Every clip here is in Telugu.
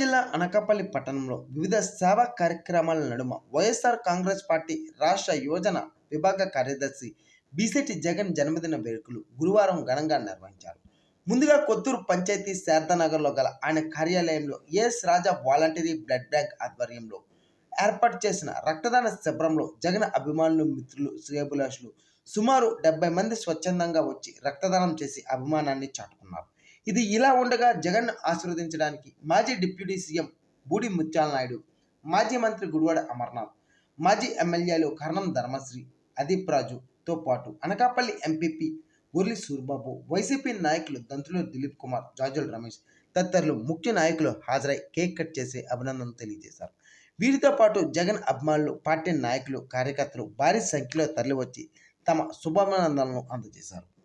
జిల్లా అనకాపల్లి పట్టణంలో వివిధ సేవా కార్యక్రమాల నడుమ వైఎస్ఆర్ కాంగ్రెస్ పార్టీ రాష్ట్ర యోజన విభాగ కార్యదర్శి బీసెటి జగన్ జన్మదిన వేడుకలు గురువారం ఘనంగా నిర్వహించారు. ముందుగా కొత్తూరు పంచాయతీ శారదానగర్లో గల ఆయన కార్యాలయంలో S Raja voluntary blood bank ఆధ్వర్యంలో ఏర్పాటు చేసిన రక్తదాన శిబిరంలో జగన్ అభిమానులు మిత్రులు శ్రేయభిలాషులు సుమారు డెబ్బై మంది స్వచ్ఛందంగా వచ్చి రక్తదానం చేసి అభిమానాన్ని చాటుకున్నారు. ఇది ఇలా ఉండగా జగన్ ఆశీర్వదించడానికి మాజీ డిప్యూటీ సీఎం బూడి ముత్యాల నాయుడు మాజీ మంత్రి గుడివాడ అమర్నాథ్ మాజీ ఎమ్మెల్యేలు కర్ణం ధర్మశ్రీ అదీప్ రాజుతో పాటు అనకాపల్లి ఎంపీపీ మురళి సూర్బాబు వైసీపీ నాయకులు దంతులు దిలీప్ కుమార్ జాజుల్ రమేష్ తదితరులు ముఖ్య నాయకులు హాజరై కేక్ కట్ చేసి అభినందనలు తెలియజేశారు. వీరితో పాటు జగన్ అభిమానులు పార్టీ నాయకులు కార్యకర్తలు భారీ సంఖ్యలో తరలివచ్చి తమ శుభాభినందనలను అందజేశారు.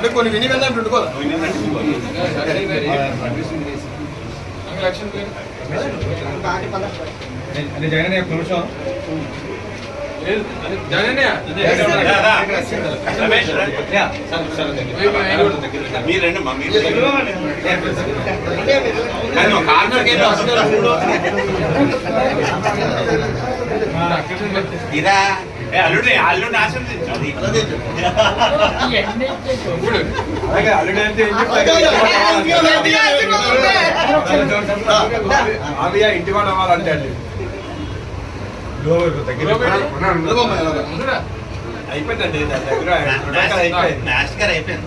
అంటే కొన్ని విని వెళ్ళాలి పెట్టుకో అంటే జగన్ ఒక నిమిషం. మీరండి మా మీరు కార్నర్కి అల్లుడే అల్లుడిని ఆశందించు అలాగే అల్లుడు అంటే అవి ఇంటి వాడు అవ్వాలంటే అండి అయిపోయిందండి దగ్గర అయిపోయింది